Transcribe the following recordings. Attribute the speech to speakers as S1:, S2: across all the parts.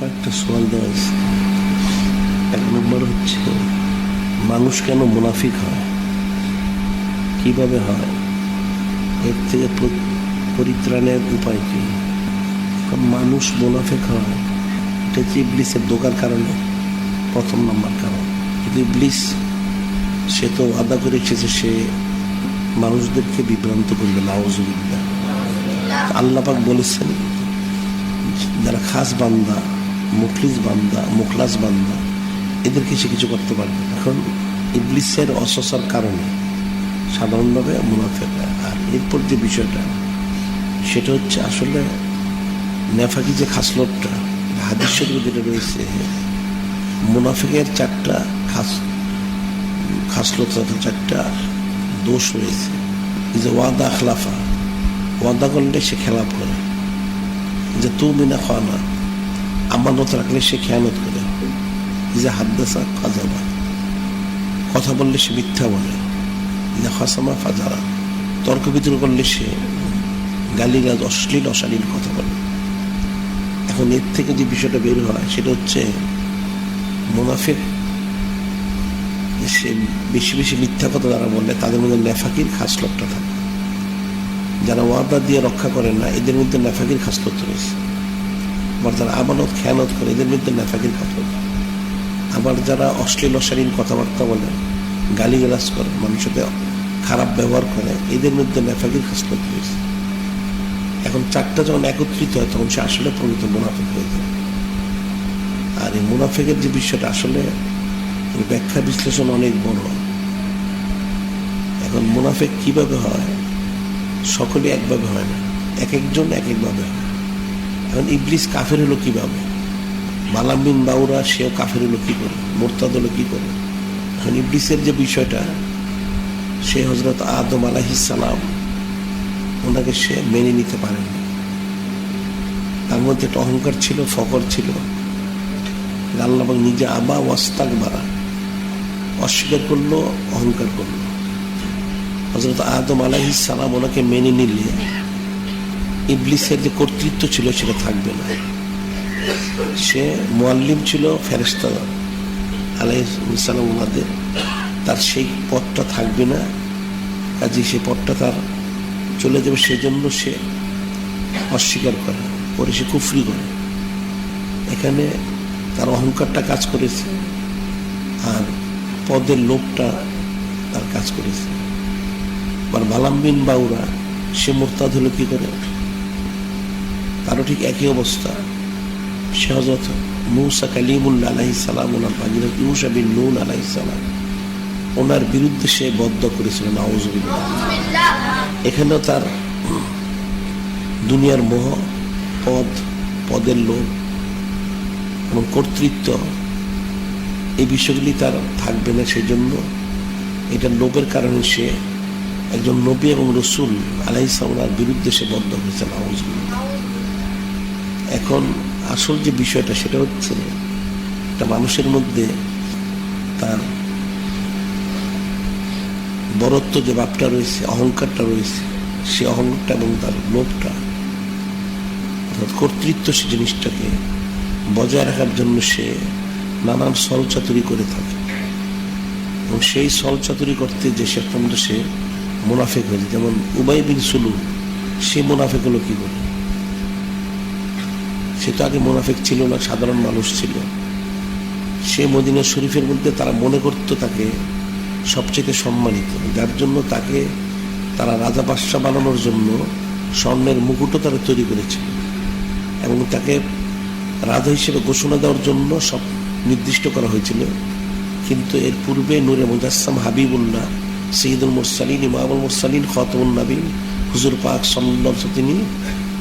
S1: কয়েকটা সোয়াল দেওয়া হয়েছে। এক নম্বর হচ্ছে, মানুষ কেন মুনাফিক হয়? কীভাবে হয়? এর থেকে পরিত্রাণের উপায় কি? মানুষ মুনাফিক হয়, এটা হচ্ছে ইবলিসের দোকার কারণে, প্রথম নম্বর কারণ। কিন্তু ইবলিস, সে তো আদা করে এসেছে সে মানুষদেরকে বিভ্রান্ত করবে নাওজুবিল্লা আল্লাপাক বলেছেন, যারা খাস বান্দা মুখলিস বান্দা, মুখলাস বান্দা এদেরকে সে কিছু করতে পারবে না। এখন ইবলিসের অসসার কারণে সাধারণভাবে মুনাফেক হয়। আর এরপর যে বিষয়টা, সেটা হচ্ছে আসলে নেফাকি যে খাসলতটা হাদিস শরীফে যেটা রয়েছে, মুনাফিকের চারটা খাস, খাসলত চারটা দোষ রয়েছে যে ওয়াদা খলাফা ওয়াদা করলে সে খেলাপ করে যে তুমি না খাওয়া খানা আমানত রাখলে সে খেয়ানত করে। যে হাদ্দাসা ফাজাবা কথা বললে সে মিথ্যা বলে। যে হাসামা ফাজারা তর্ক বিতর্ক করলে সে গালিগাজ অশ্লীল, অশালীল কথা বলে। এখন এর থেকে যে বিষয়টা বের হয়, সেটা হচ্ছে মুনাফিক। সে বেশি বেশি মিথ্যা কথা যারা বলে, তাদের মধ্যে নেফাকির খাসলতটা থাকে। যারা ওয়াদা দিয়ে রক্ষা করে না, এদের মধ্যে নেফাকির খাসলত রয়েছে। আবার যারা আমানত, খেয়ানত করে এদের মধ্যে নেফাকির খাসলত আবার যারা অশ্লীল অশালীন কথাবার্তা বলে, গালিগালাজ করে, মানুষের সাথে খারাপ ব্যবহার করে, এদের মধ্যে নেফাকির খাসলত রয়েছে এখন চারটা যখন একত্রিত হয়, তখন সে আসলে প্রকৃত মুনাফিক হয়ে যায়। আর এই মুনাফিকের যে বিষয়টা, আসলে ব্যাখ্যা বিশ্লেষণ অনেক বড়। এখন মুনাফিক কীভাবে হয়? সকলে একভাবে হয় না। এক একজন এক একভাবে হয়। এখন ইবলিস কাফের হলো কীভাবে? মালামিন বাউরা, সেও কাফের হলো কি করে? মোরতাদ হলো কি করে? এখন ইবলিসের যে বিষয়টা, সে হজরত আদম আলাহিসাল্লাম ওনাকে সে মেনে নিতে পারেনি। তার মধ্যে একটা অহংকার ছিল ফকর ছিল। আল্লাহ নিজে আবা ওয়াস্তাক বাড়া অস্বীকার করল, অহংকার করল। হজরত আদম আলাহি সালাম ওনাকে মেনে নিলে ইবলিসের যে কর্তৃত্ব ছিল সেটা থাকবে না। সে মোয়াল্লিম ছিল ফেরেস্তা আলাইসালাম ওনাদের তার সেই পথটা থাকবে না কাজে সেই পথটা তার চলে যাবে সেজন্য সে অস্বীকার করে, পরে সে কুফরি করে। এখানে তার অহংকারটা কাজ করেছে, আর পদের লোভটা তার কাজ করেছে। আবার বালাম্বিন বাউরা, সে মোরতাদ হলো কী করে? তারও ঠিক একই অবস্থা। সে হজরত মুসা কালিমুল্লা আলাহি সালাম, ওনার ভাগিনা ইউসা বিন নুন আলাহি সালাম, ওনার বিরুদ্ধে সে বদ্ধ করেছিল নাউজুবিল্লাহ এখানেও তার দুনিয়ার মোহ, পদ, পদের লোভ এবং কর্তৃত্ব এই বিষয়গুলি তার থাকবে না সেই জন্য এটা লোভের কারণে সে একজন নবী এবং রসুল আলাই সামলার বিরুদ্ধে সে বদ্ধ হয়েছে নাউজুবিল্লাহ এখন আসল যে বিষয়টা সেটা হচ্ছে একটা মানুষের মধ্যে তার বরত্ব যে ভাবটা রয়েছে, অহংকারটা রয়েছে, সে অহংকারটা এবং তার লোভটা, অর্থাৎ কর্তৃত্ব সে জিনিসটাকে বজায় রাখার জন্য সে নানান সলচাতুরি করে থাকে। এবং সেই সলচাতুরি করতে যে পর্যন্ত সে মুনাফেক হয়েছে। যেমন উবাই বিন সুলু সে মুনাফেক হলো কি করে? সে তো আগে মোনাফেক ছিল না, সাধারণ মানুষ ছিল। সে মদিনা শরীফের মধ্যে তারা মনে করতো তাকে সবচেয়ে সম্মানিত। যার জন্য তাকে তারা রাজা বাদশাহ বানানোর জন্য স্বর্ণের মুকুটও তারা তৈরি করেছিল। এবং তাকে রাজা হিসেবে ঘোষণা দেওয়ার জন্য সব নির্দিষ্ট করা হয়েছিল। কিন্তু এর পূর্বে নূরে মুজাসসাম হাবিবুল্লাহ সঈদুল মুরসালিন, ইমামুল মুরসালিন খতমুল নবীন হুজুর পাক সাল্লাহ তিনি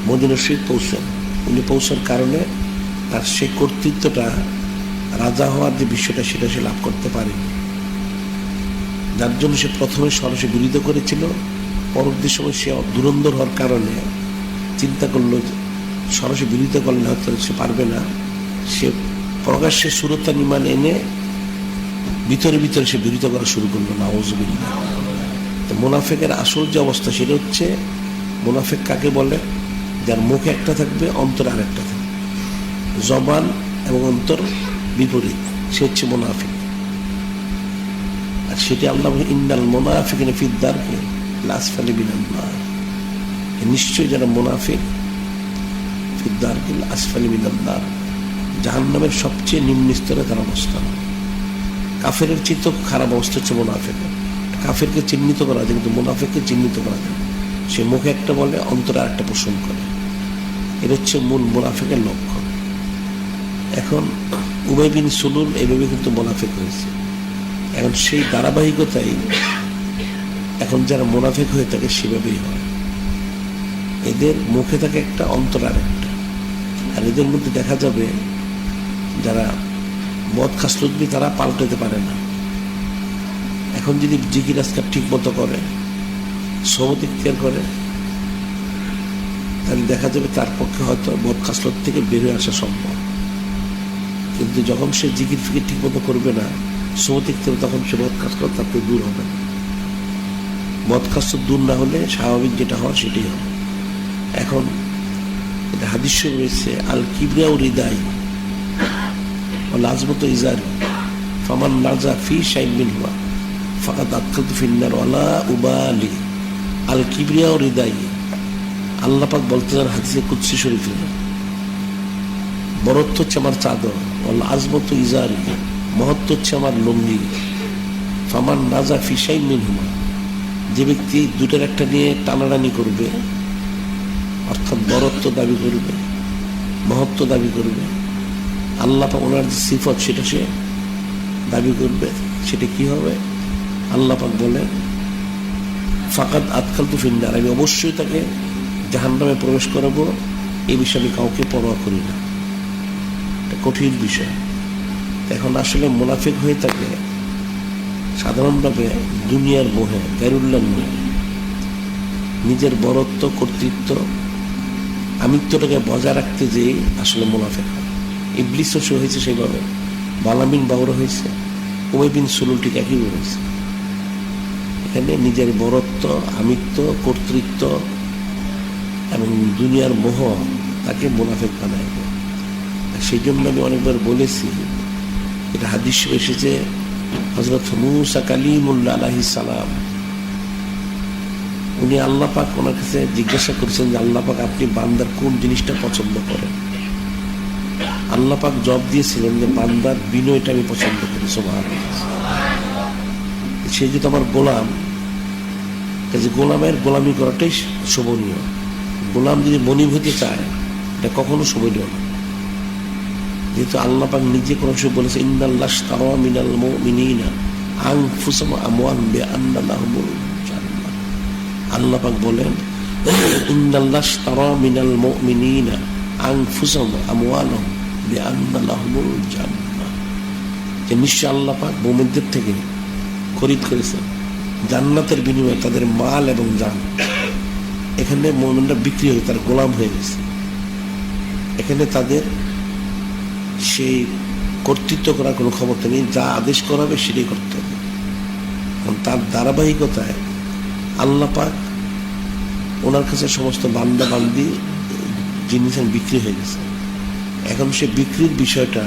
S1: মদিনা শরীফ পৌঁছান। উনি পৌঁছার কারণে তার সেই কর্তৃত্বটা রাজা হওয়ার যে বিষয়টা সেটা সে লাভ করতে পারেনি। যার জন্য সে প্রথমে সরাসরি বিরোধিতা করেছিল, পরবর্তী সময় সে দুরন্দর হওয়ার কারণে চিন্তা করল সরাসরি বিরোধিতা করলে হয়তো সে পারবে না। সে প্রকাশ্যে সুরতা নির্মাণ এনে ভিতরে ভিতরে সে বিরোধিতা করা শুরু করল নাওজবিল্লা তো মুনাফেকের আসল যে অবস্থা সেটা হচ্ছে, মুনাফেক কাকে বলে? যার মুখে একটা থাকবে অন্তরে আরেকটা থাকবে। জবান এবং অন্তর বিপরীত সে হচ্ছে মোনাফিক। আর সেটি আল্লাহ বলে, ইন্নাল মোনাফিক ফিদ্দার লাসফালি বিনান্নার নিশ্চয়ই যারা মোনাফিক ফিদ্দার জাহান্নামের সবচেয়ে নিম্ন স্তরে তার অবস্থান। কাফের চিত্ত খারাপ অবস্থা হচ্ছে মোনাফেক। কাফেরকে চিহ্নিত করা যায় কিন্তু মোনাফেককে চিহ্নিত করা যায়। সে মুখে একটা বলে অন্তরে আরেকটা পোষণ করে। এটা হচ্ছে মূল মোনাফেকের লক্ষণ। এখন উবাই বিন সুলুল এইভাবে কিন্তু মোনাফেক হয়েছে। এখন সেই ধারাবাহিকতাই এখন যারা মোনাফেক হয়ে থাকে সেভাবেই হয়। এদের মুখে থাকে একটা অন্তর আর একটা আর এদের মধ্যে দেখা যাবে যারা মদ খাসলুদ্দি তারা পাল্টাতে পারে না। এখন যদি জিকির আজকার ঠিক মতো করে সমতিক করে তাহলে দেখা যাবে তার পক্ষে হয়তো মদ খাসলত থেকে বের হয়ে আসা সম্ভব। কিন্তু যখন সে জিকির ফিকির ঠিক মতো করবে না সমতিক থেকে তখন সে মদ খাসলত তার থেকে দূর হবে। না মদ খাসলত দূর না হলে স্বাভাবিক যেটা হওয়ার সেটাই হবে। এখন এটা হাদিস রয়েছে, আল কিবরিয়া ও হৃদয় লাজমত ইজারি, ফামান লাজা ফি শাইন মিন হুয়া ফাকাত আতখালতু ফিন্নার ওয়ালা উবালি। আল কিবরিয়া ও হৃদয় আল্লাহ পাক বলতে চান হাদিসে কুৎসি শরীফের বরত্ব হচ্ছে আমার চাদর আজমত ইজারি, মহত্ব হচ্ছে আমার লুঙ্গি। ফামান নাজা ফি শাইন মিন হুয়া যে ব্যক্তি দুটার একটা নিয়ে টানাটানি করবে, অর্থাৎ বরত্ব দাবি করবে, মহত্ব দাবি করবে, আল্লাহ ওনার যে সিফত সেটা সে দাবি করবে, সেটা কি হবে? আল্লাহ পাক বলেন ফাকাত আতকাল তু ফিন্নার, আমি অবশ্যই তাকে জাহান্নামে প্রবেশ করাবো এই বিষয়ে আমি কাউকে পরোয়া করি না। এটা কঠিন বিষয়। এখন আসলে মোনাফিক হয়ে থাকে সাধারণভাবে দুনিয়ার মোহে গাইরুল্লাহ মোহে। নিজের বরত্ব, কর্তৃত্ব, আমিত্বটাকে বজায় রাখতে যেয়ে আসলে মোনাফেক হয়। ইবলিসও সে হয়েছে সেইভাবে। বালামিন বাউর হয়েছে বিন সুলুল ঠিক একই হয়েছে। এখানে নিজের বরত্ব, আমিত্ব, কর্তৃত্ব এবং দুনিয়ার মোহ তাকে মোনাফেক বানায় সেই জন্য আমি অনেকবার বলেছি, এটা হাদিস এসেছে হজরত মুসা কালিমুল্লা আলাহি সালাম। উনি আল্লাহ পাক ওনার কাছে জিজ্ঞাসা করেছেন যে, আল্লাহ পাক আপনি বান্দার কোন জিনিসটা পছন্দ করেন? আল্লাহ পাক জব দিয়েছিলেন যে, বান্দার বিনয়টা আমি পছন্দ করি। সোভান সে যেহেতু আমার গোলাম গোলামের গোলামি করাটাই শোভনীয়। গোলাম যদি মনিব চায়, এটা কখনো শোভনীয় না। যেহেতু আল্লাহ পাক নিজে কোনো সময় বলেছে ইন্দাল্লাহ তারা মিনাল আং বে আল্লাহ পাক বলেন ইন্দাল্লাহ তারা মিনাল আং বে যে নিশ্চয় আল্লাহ পাক থেকে খরিদ করেছেন। জান্নাতের বিনিময়ে তাদের মাল এবং জান। এখানে মোমেনরা বিক্রি হয়ে, তার গোলাম হয়ে গেছে। এখানে তাদের সেই কর্তৃত্ব করার কোনো ক্ষমতা নেই, যা আদেশ করাবে সেটাই করতে হবে। কারণ তার ধারাবাহিকতায় আল্লাহ পাক ওনার কাছে সমস্ত বান্দা বান্দি জিনিস বিক্রি হয়ে গেছে। এখন সে বিক্রির বিষয়টা,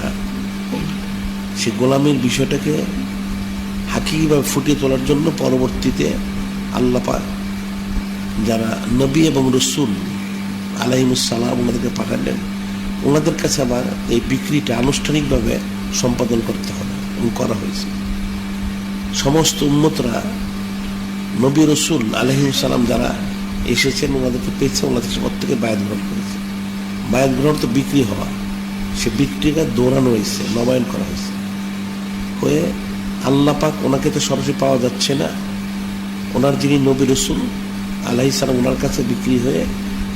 S1: সে গোলামের বিষয়টাকে হাকিভাবে ফুটিয়ে তোলার জন্য পরবর্তীতে আল্লাহ পাক যারা নবী এবং রসুল আলাইমুসালাম ওনাদেরকে পাঠালেন, ওনাদের কাছে আবার এই বিক্রিটা আনুষ্ঠানিকভাবে সম্পাদন করতে হবে এবং করা হয়েছে। সমস্ত উন্মতরা নবী রসুল আলহিম সালাম যারা এসেছেন, ওনাদেরকে পেয়েছে, ওনাদের প্রত্যেকে বায়াত গ্রহণ করেছে। বায়াত গ্রহণ তো বিক্রি হওয়া। সে বিক্রিটা দৌড়ানো হয়েছে, নবায়ন করা হয়েছে। হয়ে আল্লাহ পাক ওনাকে তো সরাসরি পাওয়া যাচ্ছে না। ওনার যিনি নবী রসুল আলাহি সালাম ওনার কাছে বিক্রি হয়ে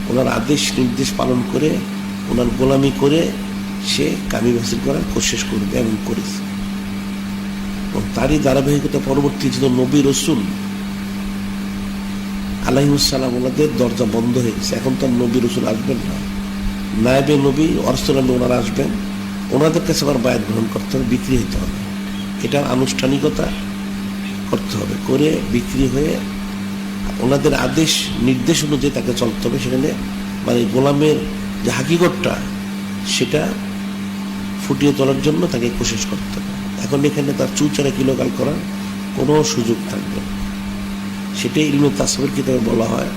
S1: ওনার আদেশ নির্দেশ পালন করে, ওনার গোলামি করে সে কামি হাসিল করার কোশেষ করবে এবং করেছে। এবং তারই ধারাবাহিকতা পরবর্তী ছিল নবী রসুল আলাহিমুসালাম ওনাদের দরজা বন্ধ হয়ে গেছে। এখন তো নবী রসুল আসবেন না। নায়বে নবী অরসলামে ওনারা আসবেন। ওনাদের কাছে আবার বায়াত গ্রহণ করতে হবে, বিক্রি হতে হবে। এটার আনুষ্ঠানিকতা করতে হবে। করে বিক্রি হয়ে ওনাদের আদেশ, নির্দেশ অনুযায়ী তাকে চলতে হবে। সেখানে মানে গোলামের যে হাকিকতটা সেটা ফুটিয়ে তোলার জন্য তাকে কোশিশ করতে হবে। এখন এখানে তার চুচারে কিলোকাল করার কোনো সুযোগ থাকবে। সেটাই ইলমে তাসবের কিতাবে বলা হয়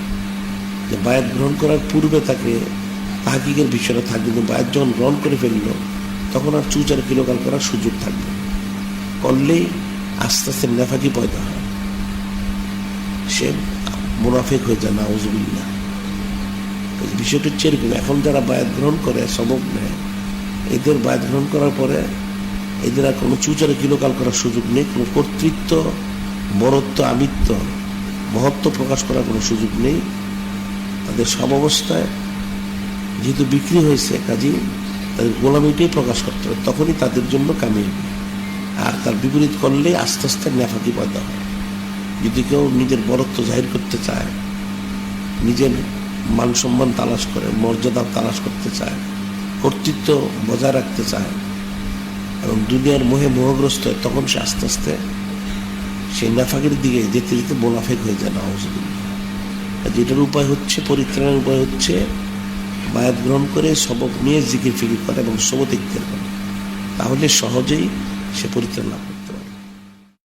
S1: যে বায়াত গ্রহণ করার পূর্বে তাকে তাহাকিকের বিষয়টা থাকবে। কিন্তু বায়াত যখন গ্রহণ করে ফেলল, তখন আর চুচারে কিলোকাল করার সুযোগ থাকবে করলেই আস্তে আস্তে নেফাকি পয়দা হয়। সে মুনাফেক হয়ে যায় নাউজুবিল্লা বিষয়টা হচ্ছে এরকম এখন যারা বায়াত গ্রহণ করে, সবক নেয়। এদের বায়াত গ্রহণ করার পরে এদের আর কোনো চুচারে কিলোকাল করার সুযোগ নেই, কোনো কর্তৃত্ব, বরত্ব, আমিত্ব, মহত্ব প্রকাশ করার কোনো সুযোগ নেই। তাদের সব অবস্থায় যেহেতু বিক্রি হয়েছে কাজী, তাদের গোলামিটাই প্রকাশ করতে হবে, তখনই তাদের জন্য কামিয়ে আর তার বিপরীত করলে আস্তে আস্তে নেফাকি পয়দা হয়। যদি কেউ নিজের বরত্ব জাহির করতে চায়, নিজের মান সম্মান তালাশ করে, মর্যাদা তালাশ করতে চায়, কর্তৃত্ব বজায় রাখতে চায়, এবং দুনিয়ার মোহে মোহগ্রস্ত হয়, তখন সে আস্তে আস্তে সেই নাফাকের দিকে যেতে যেতে মোনাফেক হয়ে যায় না যেটার উপায় হচ্ছে, পরিত্রাণের উপায় হচ্ছে বায়াত গ্রহণ করে সবক নিয়ে জিকির ফিকির করে এবং সবত করে। তাহলে সহজেই সে পরিত্রাণ লাভ করে।